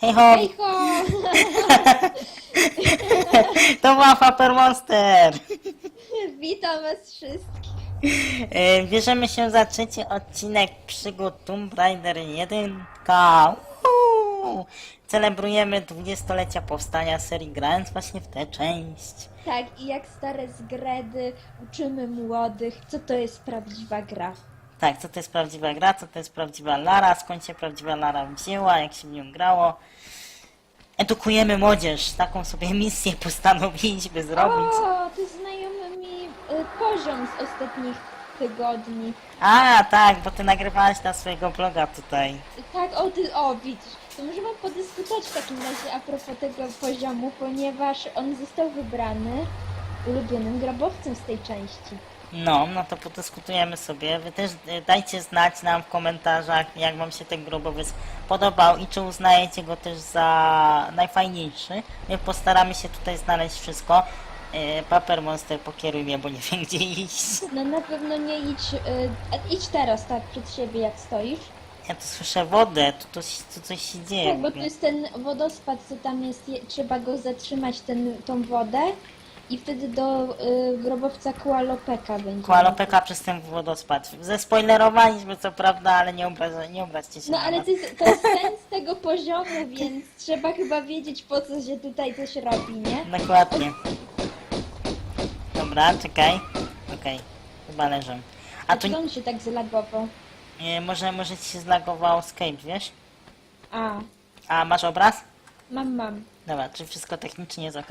Hej ho! Hejko! To była Paper Monster! Witam was wszystkich. E, Bierzemy się za trzeci odcinek przygód Tomb Raider 1. Uhu! Celebrujemy dwudziestolecia powstania serii grając właśnie w tę część. Tak, i jak stare zgredy uczymy młodych, co to jest prawdziwa gra. Tak, co to jest prawdziwa gra, co to jest prawdziwa Lara, skąd się prawdziwa Lara wzięła, jak się w nią grało. Edukujemy młodzież, taką sobie misję postanowiliśmy zrobić. O, ty znajomy mi y, poziom z ostatnich tygodni. A, tak, bo ty nagrywałaś na swojego bloga tutaj. Tak, o ty, o widzisz. To możemy podyskutować w takim razie a propos tego poziomu, ponieważ on został wybrany ulubionym grabowcem z tej części. No, no to podyskutujemy sobie. Wy też e, dajcie znać nam w komentarzach, jak wam się ten grobowiec podobał i czy uznajecie go też za najfajniejszy. My postaramy się tutaj znaleźć wszystko. E, Paper Monster pokieruj mnie, bo nie wiem gdzie iść. No na pewno nie idź, y, a idź teraz tak przed siebie jak stoisz. Ja tu słyszę wodę, tu, tu, tu coś się dzieje. Tak, w bo tu jest ten wodospad, co tam jest, je- trzeba go zatrzymać, ten, tą wodę i wtedy do y, grobowca Kualopeka będzie. Kualopeka przez ten wodospad. Zespoilerowaliśmy co prawda, ale nie, obraza, nie obraźcie się No na ale nas. ty, to jest sens tego poziomu, więc trzeba chyba wiedzieć po co się tutaj coś robi, nie? Dokładnie. Dobra, czekaj. Okej, chyba leżą. A tu Dlaczego on się tak zlagował? nie, może, może ci się zlagował Skype, wiesz? A, A masz obraz? Mam, mam. Dobra, czy wszystko technicznie jest ok?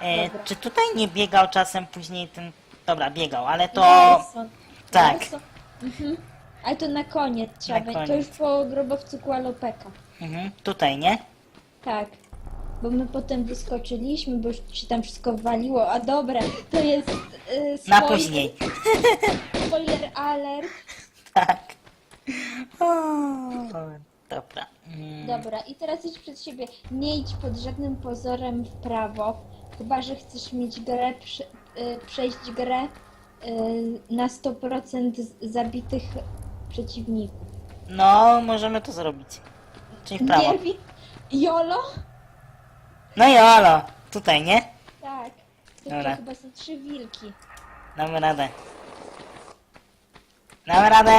E, Dobra. czy tutaj nie biegał czasem później ten... Dobra, biegał, ale to... Nelson. tak. Nelson. Mhm. Ale to na koniec trzeba Na będzie, to koniec. już po grobowcu Kualopeka. Mhm, tutaj, nie? Tak. Bo my potem wyskoczyliśmy, bo już się tam wszystko waliło. A dobra, to jest yy, Na spoiler- później. Spoiler alert. Tak. O, dobra. Mm, Dobra, i teraz idź przed siebie. Nie idź pod żadnym pozorem w prawo. Chyba, że chcesz mieć grę, prze, y, przejść grę y, na 100% z- zabitych przeciwników. No, możemy to zrobić. Czyli w prawo. Nie wi- Jolo? No i olo, tutaj, nie? Tak. Tylko Dobra. chyba są trzy wilki. Damy radę. Damy radę!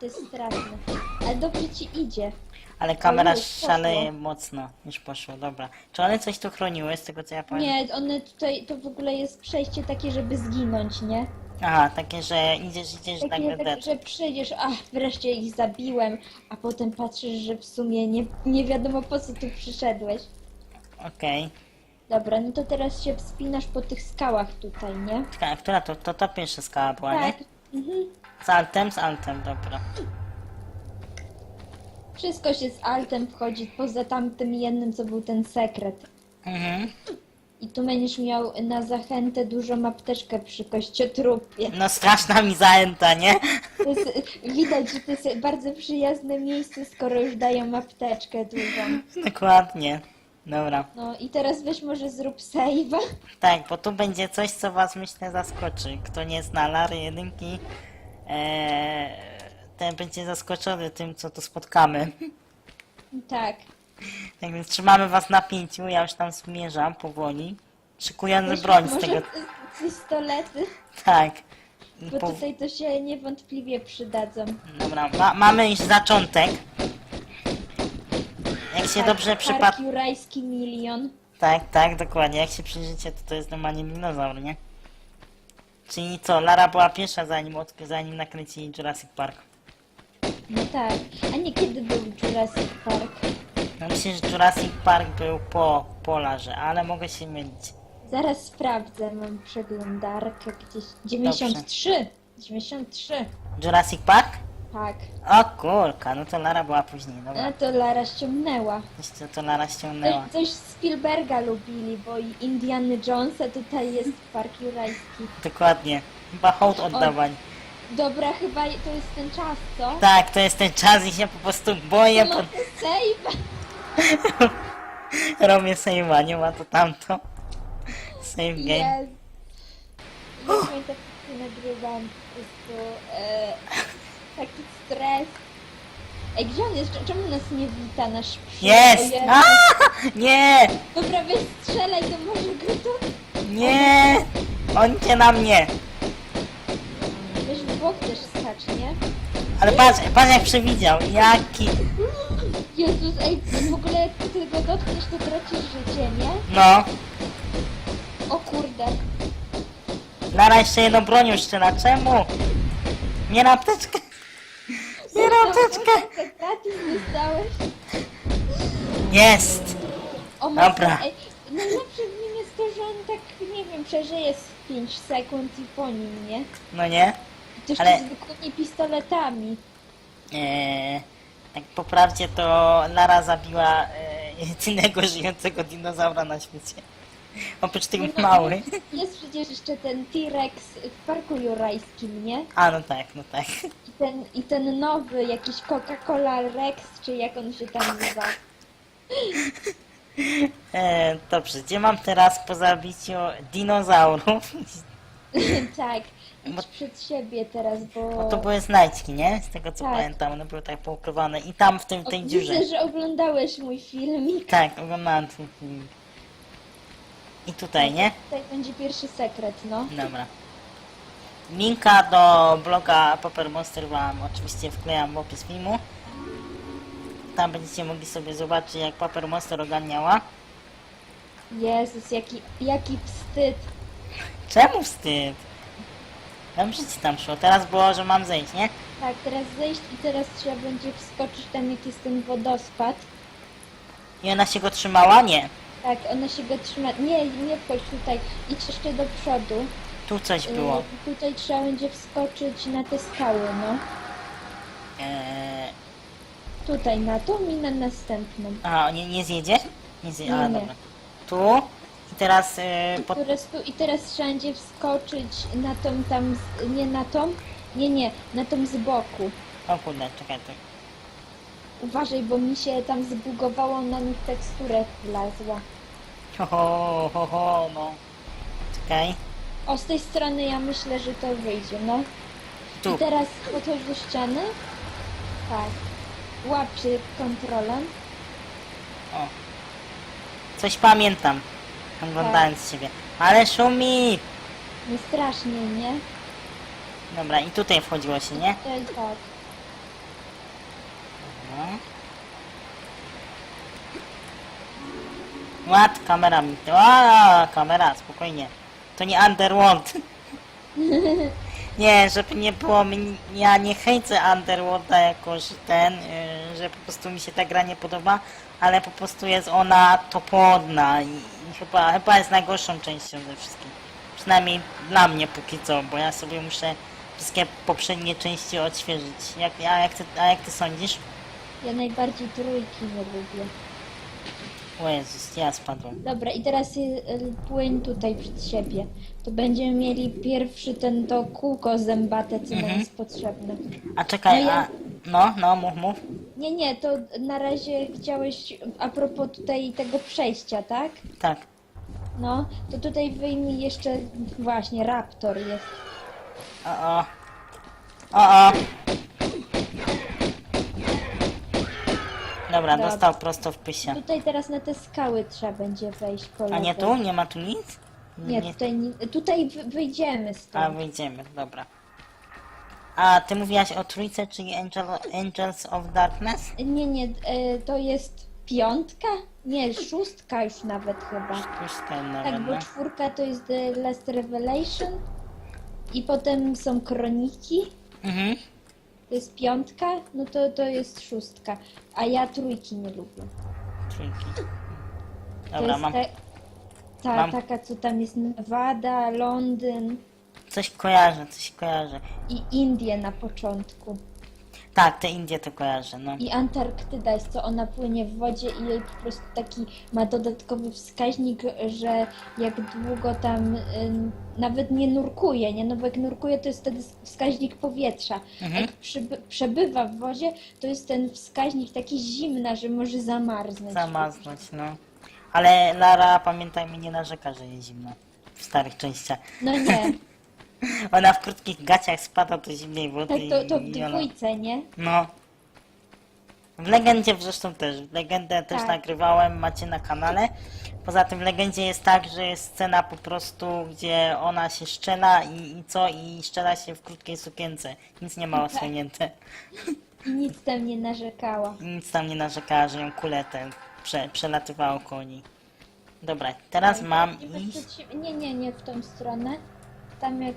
To jest straszne. Ale dobrze ci idzie. Ale kamera O, już poszło. szaleje mocno. Już poszło, dobra. Czy one coś tu chroniły, z tego co ja pamiętam? Nie, one tutaj, to w ogóle jest przejście takie, żeby zginąć, nie? Aha, takie, że idziesz, idziesz Takie, nagle tak, dead. że przyjdziesz, ach, wreszcie ich zabiłem, a potem patrzysz, że w sumie nie, nie wiadomo po co tu przyszedłeś. Okej. Dobra, no to teraz się wspinasz po tych skałach tutaj, nie? Czekaj, Która to, to, to pierwsza skała była, Tak. nie? Mhm. Z altem, z altem, dobra. Wszystko się z altem wchodzi, poza tamtym jednym, co był ten sekret. Mhm. I tu będziesz miał na zachętę dużą apteczkę przy kościotrupie. No straszna mi zajęta, nie? To jest, widać, że to jest bardzo przyjazne miejsce, skoro już dają apteczkę dużą. Dokładnie. Dobra. No i teraz weź może zrób save'a. Tak, bo tu będzie coś, co was myślę zaskoczy. Kto nie zna Lary jedynki, ee, ten będzie zaskoczony tym, co tu spotkamy. Tak. Tak więc trzymamy was na pięciu, ja już tam zmierzam powoli. Szykując Weź broń z może tego. pistolety, Tak. bo Po, tutaj to się niewątpliwie przydadzą. dobra, ma, mamy już zaczątek. Jak się Tak, dobrze przypadł. Park Jurajski milion. Tak, tak, dokładnie. Jak się przyjrzycie, to to jest normalnie dinozaur, nie? Czyli co, Lara była pierwsza zanim, zanim nakręcili Jurassic Park. No tak. A nie kiedy był Jurassic Park? No myślę, że Jurassic Park był po, po Larze, ale mogę się mylić. Zaraz sprawdzę, mam przeglądarkę gdzieś. 93! 93! Jurassic Park? Tak. O kurka, no to Lara była później, dobra. A to Lara ściągnęła. Jeszcze to Lara ściągnęła. Coś, coś Spielberga lubili, bo i Indiana Jonesa tutaj jest Park Jurajski. Dokładnie. Chyba hołd oddawań. Dobra, chyba to jest ten czas, co? Tak, to jest ten czas i się po prostu boję, No po... save! robię save'a, nie ma to tamto. Save game. Jest. Nie pamiętam, nagrywam. Po prostu e, taki stres. Ej, gdzie on jest? Czemu nas nie wita nasz Jest! przyjaciel? A! Nie! Dobra, weź strzelaj, to może go to... Nie! On cię na mnie! Weź w bok też skacz, nie? Ale patrz, patrz jak przewidział. Jaki... Jezus, ej, w ogóle jak ty tego dotkniesz, to tracisz życie, nie? No. O kurde. Lara jeszcze jedną bronią strzela. Czemu? Nie na apteczkę! Dostałeś? Jest! O Dobra. Dobra. Ej, najlepsze w nim jest to, że on tak, nie wiem, przeżyje z 5 sekund i po nim, nie? No nie? To jeszcze Ale- zwykłymi pistoletami. Eee, tak po prawdzie to Lara zabiła e, jedynego żyjącego dinozaura na świecie. Oprócz tych małych. Jest przecież jeszcze ten T-Rex w parku jurajskim, nie? A no tak, no tak. I ten, I ten nowy, jakiś Coca-Cola Rex, czy jak on się tam nazywa. E, dobrze, gdzie mam teraz po zabiciu dinozaurów? tak, Bo- przed siebie teraz, bo... Bo to były znajdźki, nie? Z tego co Tak. pamiętam, one były tak poukrywane. I tam w tym, w O, tej dziurze. Widzę, że oglądałeś mój filmik. Tak, oglądałem ten film. I tutaj, nie? Tutaj będzie pierwszy sekret, no. Dobra. Linka do bloga Popper Monster wam oczywiście wklejam w opis filmu. Tam będziecie mogli sobie zobaczyć jak Paper Monster ogarniała. Jezus, jaki, jaki wstyd. Czemu wstyd? Dobrze ci tam szło. Teraz było, że mam zejść, nie? Tak, teraz zejść i teraz trzeba będzie wskoczyć tam, jak jest ten wodospad. I ona się go trzymała? Nie. Tak, ona się go trzyma. Nie, nie wchodź tutaj. Idź jeszcze do przodu. Tu coś Y, było. tutaj trzeba będzie wskoczyć na te skały, no. Eee, Tutaj na tą i na następną. aha, nie, nie zjedzie? Nie zjedzie. A, Nie, dobra. Tu. I teraz e, pod... Które stu, I teraz trzeba będzie wskoczyć na tą tam, z, nie na tą, nie, nie, na tą z boku. O kurde, czekaj tu. Uważaj, bo mi się tam zbugowało, na nich teksturę wlazła. Ho, ho, ho, ho, no. Czekaj. O, z tej strony ja myślę, że to wyjdzie, no. Tu. I teraz podchodź do ściany. Tak. Łap się kontrolę. O. Coś pamiętam. Oglądając ciebie. Ale szumi! Nie strasznie, nie? Dobra, i tutaj wchodziło się, nie? Tutaj tak. No. Ład, kamera mi. O, kamera, spokojnie. To nie Underworld. Nie, żeby nie było, mi- ja nie hejcę Underworlda jakoś ten, y, że po prostu mi się ta gra nie podoba, ale po prostu jest ona toporna i, i chyba, chyba jest najgorszą częścią ze wszystkich. Przynajmniej dla mnie póki co, bo ja sobie muszę wszystkie poprzednie części odświeżyć. Jak, a, jak ty, a jak ty sądzisz? Ja najbardziej trójki nie lubię. O Jezus, ja spadłem. Dobra, i teraz y, y, płyń tutaj przed siebie. To będziemy mieli pierwszy ten to kółko zębate, co nam jest potrzebne. A czekaj, No ja- a... No, no, mów, mów. Nie, nie, to na razie chciałeś a propos tutaj tego przejścia, tak? Tak. No, to tutaj wyjmij jeszcze właśnie raptor jest. O, o. O, o. Dobra, Dobra. dostał prosto w pysie. Tutaj teraz na te skały trzeba będzie wejść po A lewej. nie tu? Nie ma tu nic? Nie, tutaj, tutaj wy- wyjdziemy A, stąd. wyjdziemy, dobra. A ty mówiłaś o trójce, czyli Angel, Angels of Darkness? Nie, nie, e, to jest piątka? Nie, szóstka już nawet chyba. Już ten Tak, nawet, bo no. czwórka to jest The Last Revelation i potem są kroniki, Mhm. To jest piątka, no to to jest szóstka, a ja trójki nie lubię. Trójki. To Dobra, jest mam... ta, ta mam- taka, co tam jest Nevada, Londyn Coś kojarzę, coś kojarzę. i Indie na początku. Tak, te Indie to kojarzę, no. I Antarktyda jest to, ona płynie w wodzie i jej po prostu taki ma dodatkowy wskaźnik, że jak długo tam ym, nawet nie nurkuje, nie? No bo jak nurkuje to jest wtedy wskaźnik powietrza. Mhm. Jak przyby, przebywa w wodzie, to jest ten wskaźnik taki zimna, że może zamarznąć. Zamaznąć, no. Ale Lara, pamiętajmy, nie narzeka, że jest zimno. W starych częściach. No nie. Ona w krótkich gaciach spada do zimnej wody Tak, to, to w i ona... dwójce, nie? No. W Legendzie zresztą też. W Legendę też Tak. nagrywałem, macie na kanale. Poza tym w Legendzie jest tak, że jest scena po prostu, gdzie ona się szczela i, i co? I szczela się w krótkiej sukience. Nic nie ma Tak. osłonięte. I nic tam nie narzekała. I nic tam nie narzekała, że ją kuletę prze, przelatywało koło niej. Dobra, teraz mam iść Nie, nie, nie w tą stronę. Tam jak...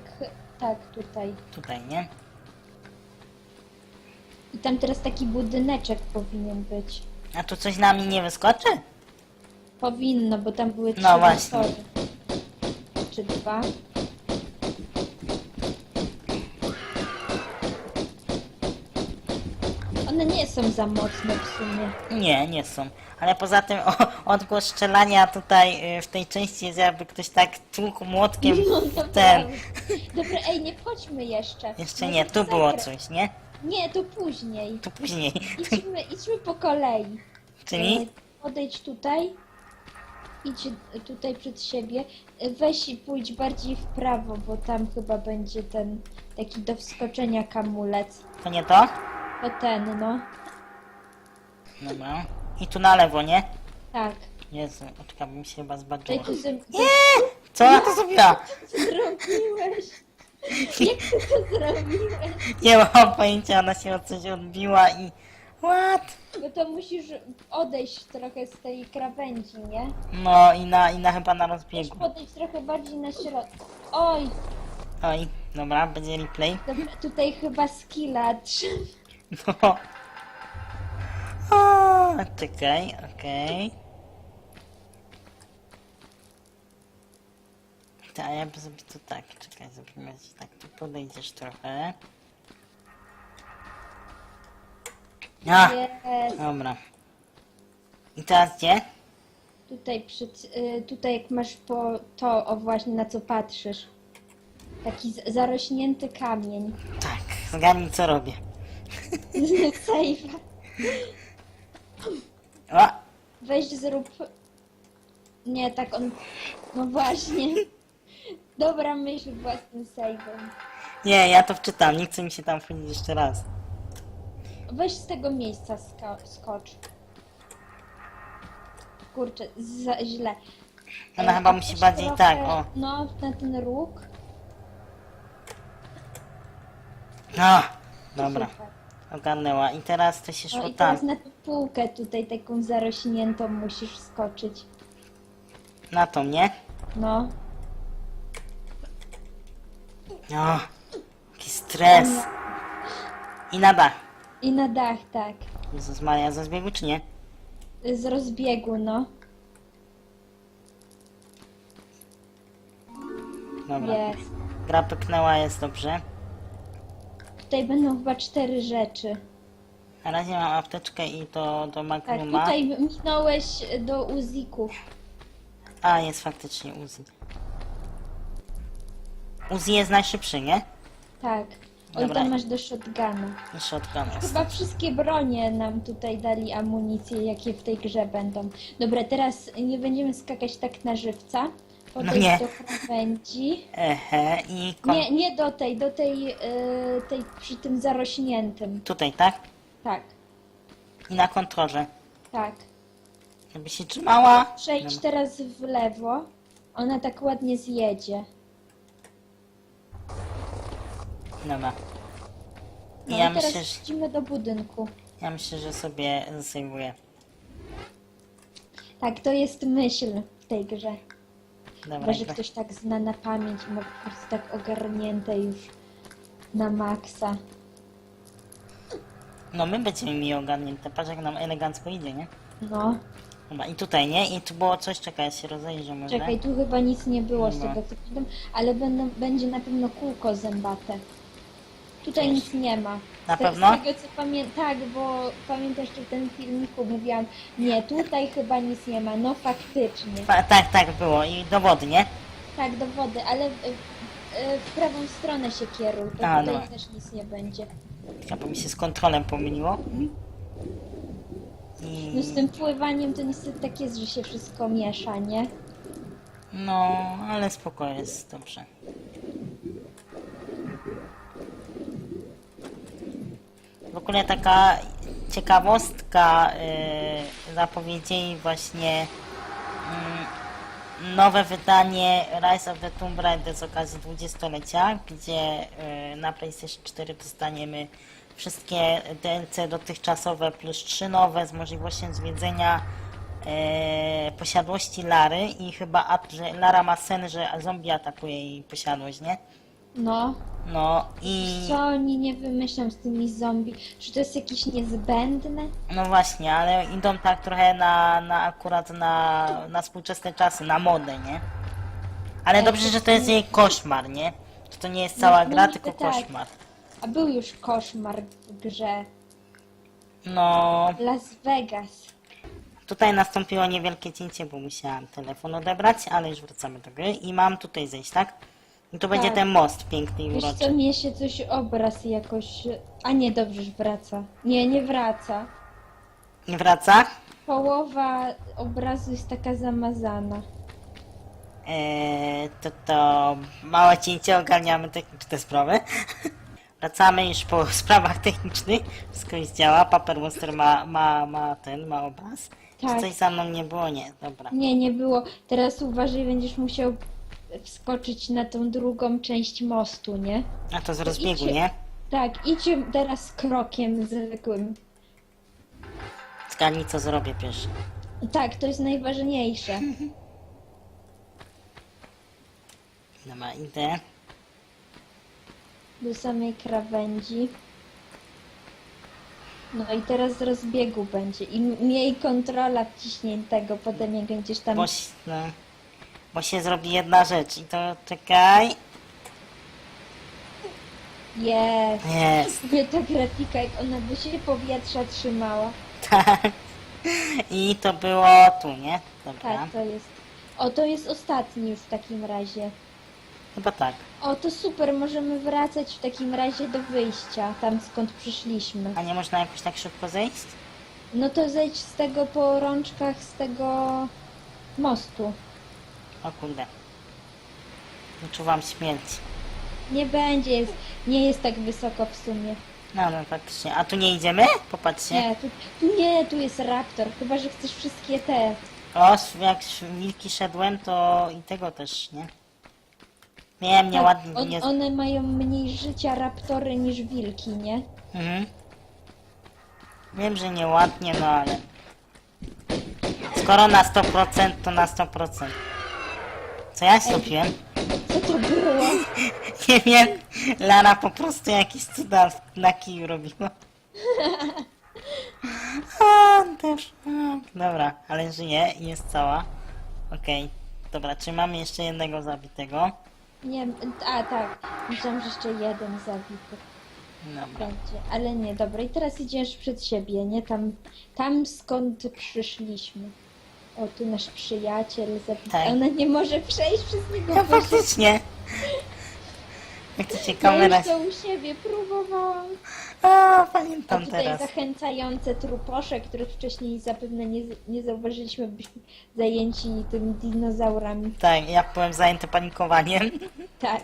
Tak, tutaj. tutaj, nie? I tam teraz taki budyneczek powinien być. A tu coś na mnie nie wyskoczy? Powinno, bo tam były trzy No właśnie. Czy dwa. One nie są za mocne w sumie. Nie, nie są. Ale poza tym o, odgłos strzelania tutaj y, w tej części jest jakby ktoś tak tłukł młotkiem No w ten. Dobra, ej, nie wchodźmy jeszcze. Jeszcze nie, tu było zagrać. coś, nie? Nie, to później. Tu później. Idźmy, idźmy po kolei. Czyli? E, Odejdź tutaj. Idź tutaj przed siebie. E, Weź i pójdź bardziej w prawo, bo tam chyba będzie ten taki do wskoczenia kamulec. To nie to? To ten, no. Dobra. I tu na lewo, nie? Tak. Jezu, oczka bym się chyba Ej, zbaczyła. tu z... Co ona to zrobiła? Co zrobiłeś? Jak ty to zrobiłeś? Nie mam pojęcia, ona się od coś odbiła i... What? No to musisz odejść trochę z tej krawędzi, nie? No i na, i na chyba na Musisz rozbiegu. podejść trochę bardziej na środek. Oj, Oj, dobra, będzie replay. dobra, tutaj chyba skilla trzeba. No. O, czekaj, okej. To ja bym zrobił to tak, czekaj, zrobimy ci tak, tu podejdziesz trochę. A, Jest. dobra. I teraz gdzie? Tutaj przed, y, tutaj jak masz po to, o właśnie na co patrzysz. Taki z- zarośnięty kamień. Tak, zgadnij co robię. Save. O, Weź zrób. Nie, tak on. No właśnie. Dobra myśl własnym save'em. nie, ja to wczytam, nie chce mi się tam wchodzić jeszcze raz. Weź z tego miejsca sko skocz. Kurczę, za źle. Ona E, chyba a musi weź bardziej trochę- tak, o. No, na ten róg. No, dobra, Super. Ogarnęła. I teraz to się No szło i tam. teraz na tę półkę tutaj taką zarośniętą musisz skoczyć. Na to, nie? No. O, jaki stres. I na dach. I na dach, tak. Jezus Maria, ze zbiegu czy nie? Z rozbiegu, no. Dobra. Jest. Gra pyknęła, jest dobrze. Tutaj będą chyba cztery rzeczy. Na razie mam apteczkę i to do Tak, Magnuma. tutaj minąłeś do uzików. A, jest faktycznie Uzi. Uzi jest najszybszy, nie? Tak. Oj, Dobra. tam masz do shotguna. I shotgun jest. Chyba wszystkie bronie nam tutaj dali amunicję, jakie w tej grze będą. Dobra, teraz nie będziemy skakać tak na żywca. Podejść nie. do krawędzi. Ehe, i kon... Nie, nie do tej, do tej, yy, tej przy tym zarośniętym. tutaj, tak? Tak, I na kontrolę. tak. Żeby się trzymała. Przejdź teraz w lewo. Ona tak ładnie zjedzie. Dobra. No ja i teraz myślę, że, do budynku. ja myślę, że sobie zasejwuję. Tak, to jest myśl w tej grze. Dobra, Chyba, że ktoś tak zna na pamięć i ma po prostu tak ogarnięte już na maksa. no my będziemy mieli ogarnięte. Patrz jak nam elegancko idzie, nie? No, Dobra, i tutaj, nie? I tu było coś, czekaj, ja się rozejrzę może. czekaj, tu chyba nic nie było z Dobra. tego co pamiętam, ale będą, będzie na pewno kółko zębate. Tutaj nic nie ma. Na te, pewno? Z tego co tak, bo pamiętasz, że w tym filmiku mówiłam, nie, tutaj chyba nic nie ma. No faktycznie. Pa, tak, tak było. I do wody, nie? Tak, do wody, ale w, prawą stronę się kieruj, to A, tutaj no. też nic nie będzie. Ja bo mi się z kontrolem pomyliło. No I... z tym pływaniem to niestety tak jest, że się wszystko miesza, nie? No, ale spoko jest, dobrze. W ogóle taka ciekawostka, yy, zapowiedzieli właśnie mm, nowe wydanie Rise of the Tomb Raider z okazji 20-lecia, gdzie yy, na PlayStation 4 dostaniemy wszystkie DLC dotychczasowe plus trzy nowe z możliwością zwiedzenia yy, posiadłości Lary i chyba że Lara ma sen, że zombie atakuje jej posiadłość, nie? No, No i... co oni nie wymyślą z tymi zombie? Czy to jest jakieś niezbędne? No właśnie, ale idą tak trochę na, na akurat na, na współczesne czasy, na modę, nie? Ale Ej, dobrze, że to jest jej koszmar, nie? Że to nie jest cała no gra, niby tylko tak. koszmar. A był już koszmar w grze No, Las Vegas. tutaj nastąpiło niewielkie cięcie, bo musiałam telefon odebrać, ale już wracamy do gry i mam tutaj zejść, tak? I tu będzie Tak. ten most piękny i Wiesz co, uroczy. mnie się coś obraz jakoś... A nie, dobrze, że wraca. Nie, nie wraca. Nie wraca? Połowa obrazu jest taka zamazana. Eee, to to małe cięcie, ogarniamy techniczne sprawy. Wracamy już po sprawach technicznych. Wszystko już działa. Paper Monster ma, ma, ma ten, ma obraz. Czy Tak. coś za mną nie było? Nie, dobra. Nie, nie było. Teraz uważaj, będziesz musiał wskoczyć na tą drugą część mostu, nie? A to z rozbiegu, nie? Tak, idźcie teraz krokiem zwykłym. Zgadnij co zrobię pierwszy. Tak, to jest najważniejsze. Dobra, idę. Do samej krawędzi. No i teraz z rozbiegu będzie. I miej kontrola wciśniętego, potem jak będziesz tam... Bo, się- no, bo się zrobi jedna rzecz i to czekaj. Jest. Jest. Mówię, ta grafika, jak ona by się powietrza trzymała. Tak. I to było tu, nie? Dobra. Tak, to jest. O, to jest ostatni już w takim razie. Chyba tak. O, to super, możemy wracać w takim razie do wyjścia, tam skąd przyszliśmy. A nie można jakoś tak szybko zejść? No to zejdź z tego po rączkach, z tego mostu. O kurde. Wyczuwam śmierć. Nie będzie, jest, nie jest tak wysoko w sumie. No, no faktycznie. A tu nie idziemy? Popatrzcie. Nie, tu, tu nie, tu jest raptor, chyba że chcesz wszystkie te. O, jak wilki szedłem, to i tego też, nie? Wiem, Tak, nieładnie, on, nie... one mają mniej życia raptory niż wilki, nie? Mhm. Wiem, że nieładnie, no ale... Skoro na 100%, to na 100%. Co ja zrobiłem? Co to było? Nie wiem, Lara po prostu jakieś cuda na kiju robiła. O, też. Dobra, ale żyje i jest cała. Okej, dobra, czy mamy jeszcze jednego zabitego? Nie, a tak, myślałam, że jeszcze jeden zabity Dobra. będzie, ale nie, dobra. I teraz idziesz przed siebie, nie? Tam, tam skąd przyszliśmy. O, tu nasz przyjaciel. Tak. Ona nie może przejść przez niego. No się- faktycznie. Jak to się Ja kamera... już to u siebie próbowałam. A pamiętam tutaj teraz. zachęcające truposze, których wcześniej zapewne nie, nie zauważyliśmy, byśmy zajęci tymi dinozaurami. Tak, ja byłem zajęty panikowaniem. Tak.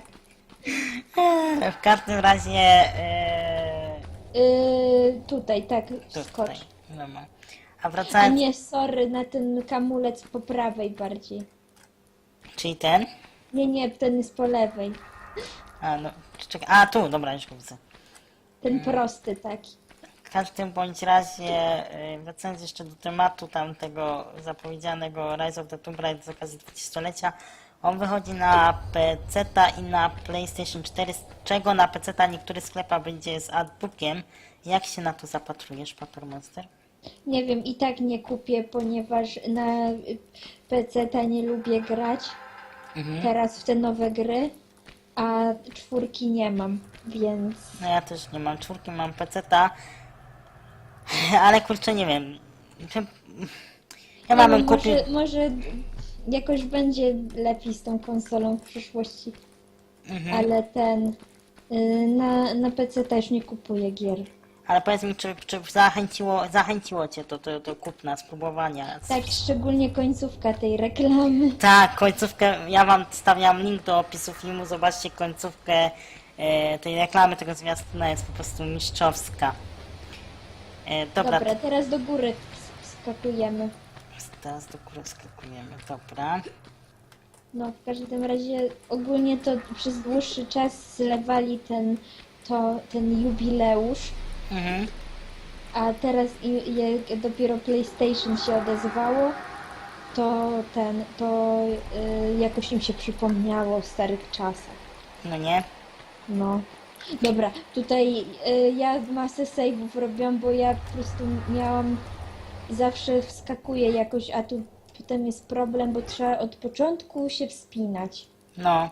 Eee, W każdym razie... E, Yy, tutaj, tak, tutaj. skocz. Dobra. A A wracając... nie, sorry, na ten kamulec po prawej bardziej. Czyli ten? Nie, nie, ten jest po lewej. A, no, czekaj. A, tu, dobra, już go widzę. Ten prosty taki. W każdym bądź razie, y, wracając jeszcze do tematu tamtego zapowiedzianego Rise of the Tomb Raider z okazji 20-lecia, on wychodzi na PC i na PlayStation 4, z czego na PC niektóry sklepa będzie z adbookiem. Jak się na to zapatrujesz, Paper Monster? Nie wiem, i tak nie kupię, ponieważ na PC nie lubię grać Mhm. teraz w te nowe gry, a czwórki nie mam, więc No ja też nie mam czwórki, mam PC-ta, ale kurczę, nie wiem. Ja mam kupił... może, może jakoś będzie lepiej z tą konsolą w przyszłości, Mhm. ale ten y, na, na PC też nie kupuję gier. Ale powiedz mi, czy, czy zachęciło, zachęciło Cię to do, do kupna, spróbowania? Tak, szczególnie końcówka tej reklamy. Tak, końcówkę, ja Wam stawiam link do opisu filmu, zobaczcie końcówkę e, tej reklamy, tego zwiastuna jest po prostu mistrzowska. E, dobra, Dobra, teraz do góry sk- skakujemy. teraz do góry skakujemy. Dobra. No, w każdym razie ogólnie to przez dłuższy czas zlewali ten, to, ten jubileusz, Mhm. a teraz i- jak dopiero PlayStation się odezwało, to ten, to y, jakoś im się przypomniało o starych czasach. No nie? No. Dobra, tutaj y, ja masę save'ów robiłam, bo ja po prostu miałam zawsze wskakuję jakoś, a tu potem jest problem, bo trzeba od początku się wspinać. No.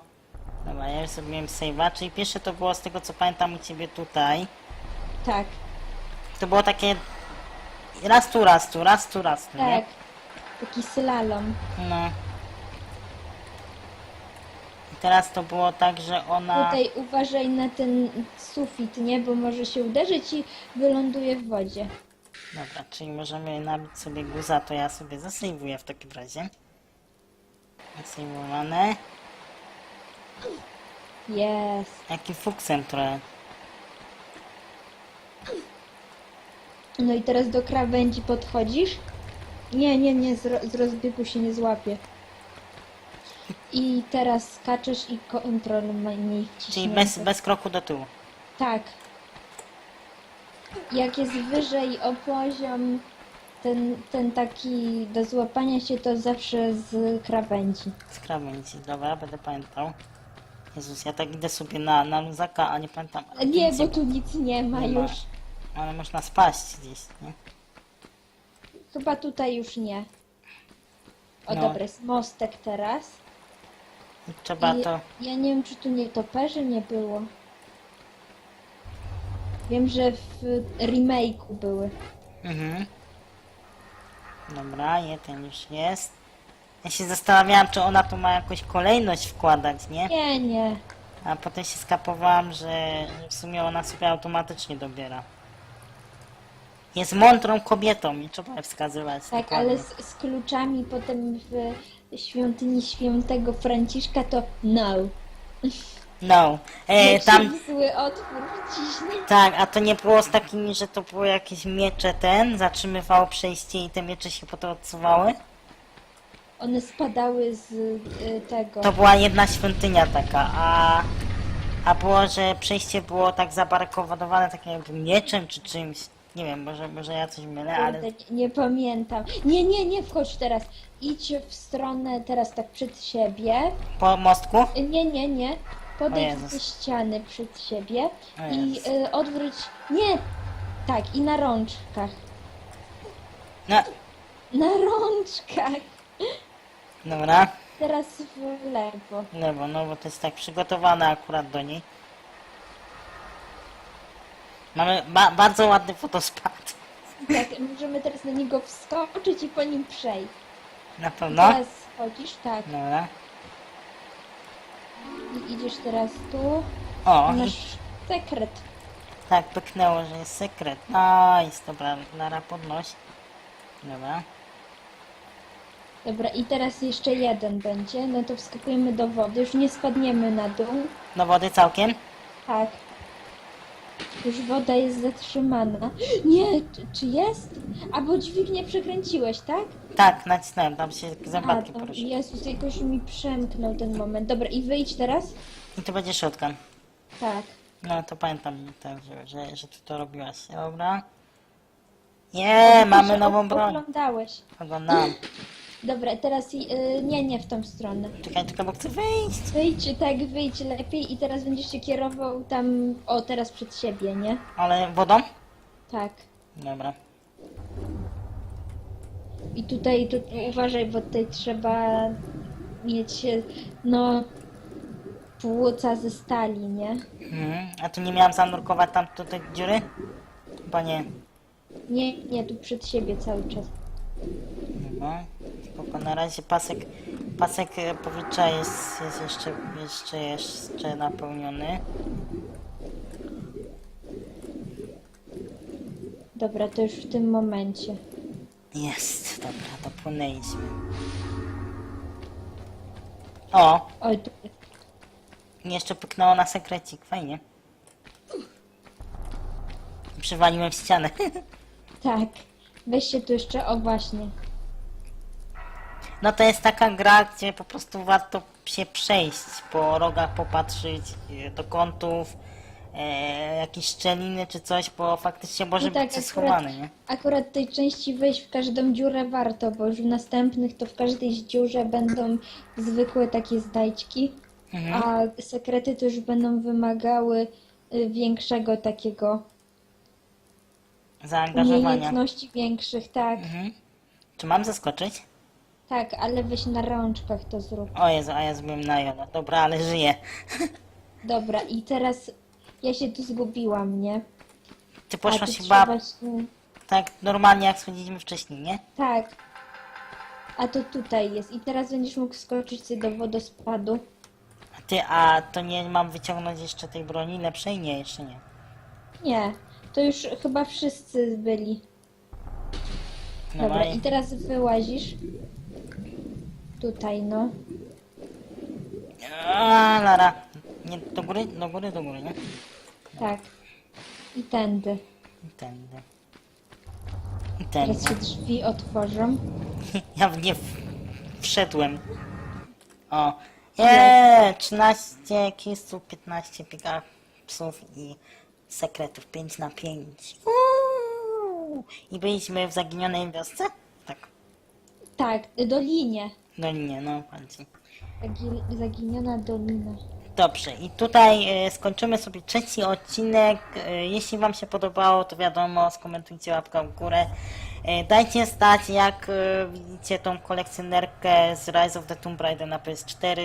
Dobra, ja już zrobiłem save'a, czyli pierwsze to było z tego co pamiętam u ciebie tutaj. Tak, To było takie raz tu, raz tu, raz tu, raz tu, tak. nie? Taki slalom. No. I teraz to było tak, że ona... Tutaj uważaj na ten sufit, nie? Bo może się uderzyć i wyląduje w wodzie. Dobra, czyli możemy nabić sobie guza, to ja sobie zasejwuję w takim razie. Zasejwowane. Jest. Jaki fuksem trochę. No i teraz do krawędzi podchodzisz? Nie, nie, nie, z, ro- z rozbiegu się nie złapie. I teraz skaczesz i kontrol mniej Czyli bez, bez kroku do tyłu. Tak. Jak jest wyżej o poziom ten, ten taki do złapania się, to zawsze z krawędzi. Z krawędzi, dobra, będę pamiętał. Jezus, ja tak idę sobie na, na luzaka, a nie pamiętam. Nie, bo tu nic nie ma Nie ma. już. Ale można spaść gdzieś, nie? Chyba tutaj już nie. O No. dobra, jest mostek teraz. I trzeba I to... Ja nie wiem, czy tu nie toperzy nie było. Wiem, że w remake'u były. Mhm. Dobra, jeden już jest. Ja się zastanawiałam, czy ona tu ma jakąś kolejność wkładać, nie? Nie, nie. A potem się skapowałam, że w sumie ona sobie automatycznie dobiera. Jest mądrą kobietą, nie trzeba wskazywać. Tak, dokładnie. ale z, z kluczami potem w świątyni świętego Franciszka to no. No. E, Jak tam... się w zły otwór wciśnie. Tak, a to nie było z takimi, że to były jakieś miecze ten, zatrzymywało przejście i te miecze się potem odsuwały? One spadały z y, tego. To była jedna świątynia taka, a, a było, że przejście było tak zabarkowadowane takim jakby mieczem czy czymś. Nie wiem, może, może ja coś mylę, ale Kurde, nie, nie pamiętam. Nie, nie, nie wchodź teraz. Idź w stronę teraz tak przed siebie. po mostku? Nie, nie, nie. O Podejdź Jezus. do ściany przed siebie O i Jezus. y, odwróć. Nie! Tak, i na rączkach. No, Na rączkach! Dobra. Teraz w lewo. Lewo, no bo to jest tak przygotowane akurat do niej. Mamy ba bardzo ładny fotospad. Tak, możemy teraz na niego wskoczyć i po nim przejść. Na pewno. Teraz schodzisz, tak. Dobra. I idziesz teraz tu. O, i Masz sekret. tak pyknęło, że jest sekret. Nice, dobra, Lara podnoś. Dobra. Dobra, i teraz jeszcze jeden będzie. No to wskakujemy do wody. Już nie spadniemy na dół. Do wody całkiem? Tak. Już woda jest zatrzymana. Nie, czy, czy jest? A bo dźwignię przekręciłeś, tak? Tak, nacisnąłem, tam się A, zębatki to, poruszyły. Jezus, jakoś mi przemknął ten moment. Dobra, i wyjdź teraz? I to będzie shotgun. Tak. No to pamiętam, tak, że, że, że ty to robiłaś. Dobra. Nie, mamy Że nową broń. Oglądałeś. Oglądam. Dobra, teraz i- y, nie, nie w tą stronę. Czekaj, tylko bo chcę wyjść. Wyjdź, tak, wyjdź lepiej i teraz będziesz się kierował tam, o, teraz przed siebie, nie? Ale wodą? Tak. Dobra. I tutaj, tu, uważaj, bo tutaj trzeba mieć, no, płuca ze stali, nie? Mhm. A tu nie miałam zanurkować tam do tej dziury? Chyba nie. Nie, nie, tu przed siebie cały czas. Dobra. Spoko, na razie pasek, pasek powietrza jest, jest jeszcze, jeszcze, jeszcze napełniony. Dobra, to już w tym momencie. Jest, dobra, dopłynęliśmy. O, Oj, tu, jeszcze pyknęło na sekrecik, fajnie. Przywaliłem w ścianę. Tak. Weź się tu jeszcze, o właśnie. No to jest taka gra, gdzie po prostu warto się przejść po rogach, popatrzeć e, do kątów, e, jakieś szczeliny czy coś, bo faktycznie może No tak, być coś schowane, nie? Akurat tej części wejść w każdą dziurę warto, bo już w następnych to w każdej dziurze będą zwykłe takie znajdźki, Mhm. a sekrety to już będą wymagały y, większego takiego Zaangażowania. umiejętności większych, tak. Mhm. Czy mam zaskoczyć? Tak, ale weź na rączkach to zrób. O Jezu, a ja zrobiłem na jono. Dobra, ale żyję. Dobra, i teraz ja się tu zgubiłam, nie? Ty A poszłaś tu chyba trzeba się... tak normalnie jak schodziliśmy wcześniej, nie? Tak. A to tutaj jest. I teraz będziesz mógł skoczyć sobie do wodospadu. Ty, a to nie mam wyciągnąć jeszcze tej broni lepszej? Nie, jeszcze nie. Nie, to już chyba wszyscy byli. No Dobra, i- teraz wyłazisz. Tutaj, no. A, Lara. Nie, do góry, do góry, do góry, nie? Tak. I tędy. I Tędy. I Teraz tędy. się drzwi otworzą. Ja w nie w- wszedłem. O. Eee, 13 kistów, 15 pickaxów i sekretów 5 na 5. Uuu. I byliśmy w zaginionej wiosce? Tak. Tak, dolinie. No nie, no bardziej. Zagi- Zaginiona dolina. Dobrze, i tutaj e, skończymy sobie trzeci odcinek. E, jeśli Wam się podobało, to wiadomo, skomentujcie łapkę w górę. E, dajcie znać, jak e, widzicie tą kolekcjonerkę z Rise of the Tomb Raider na PS4,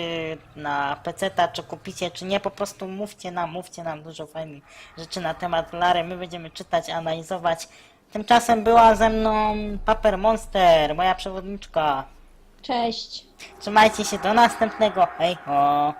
na PC, czy kupicie, czy nie. Po prostu mówcie nam, mówcie nam dużo fajnych rzeczy na temat Lary. My będziemy czytać, analizować. Tymczasem była ze mną Paper Monster, moja przewodniczka. Cześć. Trzymajcie się do następnego. Hej ho!